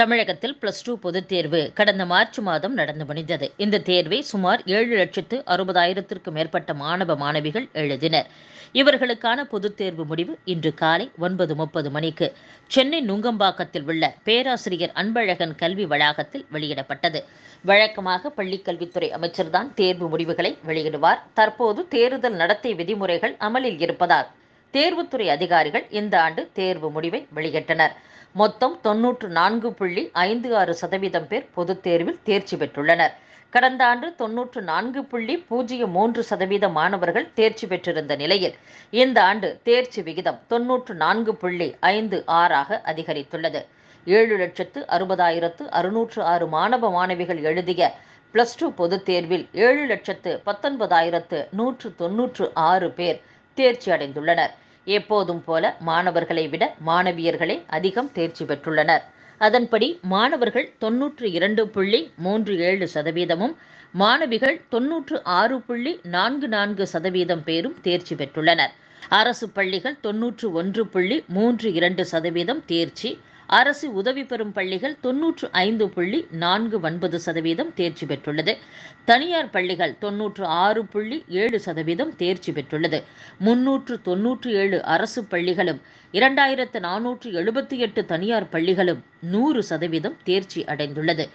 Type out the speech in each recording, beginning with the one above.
தமிழகத்தில் plus two பொதுத் தேர்வு கடந்த மார்ச் மாதம் நடந்து முடிந்தது. இந்த தேர்வை சுமார் ஏழு லட்சத்து அறுபதாயிரத்திற்கும் மேற்பட்ட மாணவ மாணவிகள் எழுதினர். இவர்களுக்கான பொதுத் தேர்வு முடிவு இன்று காலை ஒன்பது முப்பது மணிக்கு சென்னை நுங்கம்பாக்கத்தில் உள்ள பேராசிரியர் அன்பழகன் கல்வி வளாகத்தில் வெளியிடப்பட்டது. வழக்கமாக பள்ளிக்கல்வித்துறை அமைச்சர்தான் தேர்வு முடிவுகளை வெளியிடுவார். தற்போது தேர்தல் நடத்தை விதிமுறைகள் அமலில் இருப்பதால் தேர்வுத்துறை அதிகாரிகள் இந்த ஆண்டு தேர்வு முடிவை வெளியிட்டனர். மொத்தம் தொன்னூற்று நான்கு புள்ளி ஐந்து ஆறு சதவீதம் பேர் பொதுத் தேர்வில் தேர்ச்சி பெற்றுள்ளனர். கடந்த ஆண்டு தொன்னூற்று நான்கு புள்ளி பூஜ்ஜியம் மூன்று சதவீத மாணவர்கள் தேர்ச்சி பெற்றிருந்த நிலையில் இந்த ஆண்டு தேர்ச்சி விகிதம் தொன்னூற்று நான்கு புள்ளி ஐந்து ஆறாக அதிகரித்துள்ளது. ஏழு லட்சத்து அறுபதாயிரத்து அறுநூற்று ஆறு மாணவ மாணவிகள் எழுதிய பிளஸ் டூ பொதுத் தேர்வில் ஏழு லட்சத்து பத்தொன்பதாயிரத்து நூற்று தொன்னூற்று ஆறு பேர் தேர்ச்சி அடைந்துள்ளனர் எப்போதும் போல மாணவர்களை விட மாணவியர்களே அதிகம் தேர்ச்சி பெற்றுள்ளனர். அதன்படி மாணவர்கள் தொன்னூற்று இரண்டு புள்ளி மூன்று ஏழு சதவீதமும் மாணவிகள் தொன்னூற்று ஆறு புள்ளி நான்கு நான்கு சதவீதம் பேரும் தேர்ச்சி பெற்றுள்ளனர். அரசு பள்ளிகள் தொன்னூற்று ஒன்று புள்ளி மூன்று இரண்டு சதவீதம் தேர்ச்சி அரசு உதவி பெறும் பள்ளிகள் தொன்னூற்று ஐந்து புள்ளி நான்கு ஒன்பது சதவீதம் தேர்ச்சி பெற்றுள்ளது. தனியார் பள்ளிகள் தொன்னூற்று ஆறு புள்ளி ஏழு சதவீதம் தேர்ச்சி பெற்றுள்ளது. முன்னூற்று தொன்னூற்று ஏழு அரசு பள்ளிகளும் இரண்டாயிரத்து நானூற்று எழுபத்தி எட்டு தனியார் பள்ளிகளும் நூறு சதவீதம் தேர்ச்சி அடைந்துள்ளது.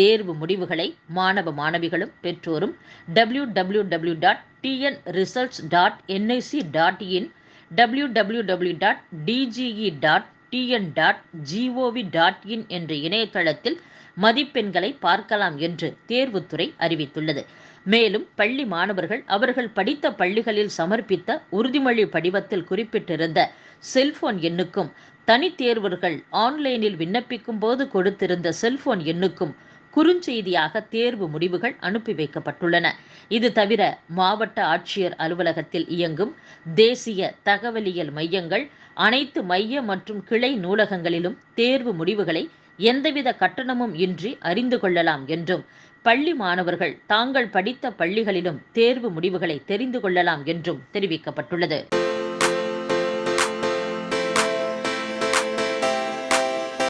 தேர்வு முடிவுகளை மாணவ மாணவிகளும் பெற்றோரும் W W W dot TN results dot NIC dot in W W W dot DGE dot TN dot GOV dot in என்ற இணையதளத்தில் மதிப்பெண்களை பார்க்கலாம் என்று தேர்வுத்துறை அறிவித்துள்ளது. மேலும் பள்ளி மாணவர்கள் அவர்கள் படித்த பள்ளிகளில் சமர்ப்பித்த உறுதிமொழி படிவத்தில் குறிப்பிட்டிருந்த செல்போன் எண்ணுக்கும் தனித்தேர்வர்கள் ஆன்லைனில் விண்ணப்பிக்கும் போது கொடுத்திருந்த செல்போன் எண்ணுக்கும் குறுஞ்செய்தியாக தேர்வு முடிவுகள் அனுப்பி வைக்கப்பட்டுள்ளன. இது தவிர மாவட்ட ஆட்சியர் அலுவலகத்தில் இயங்கும் தேசிய தகவலியல் மையங்கள் அனைத்து மைய மற்றும் கிளை நூலகங்களிலும் தேர்வு முடிவுகளை எந்தவித கட்டணமும் இன்றி அறிந்து கொள்ளலாம் என்றும் பள்ளி மாணவர்கள் தாங்கள் படித்த பள்ளிகளிலும் தேர்வு முடிவுகளை தெரிந்து கொள்ளலாம் என்றும் தெரிவிக்கப்பட்டுள்ளது.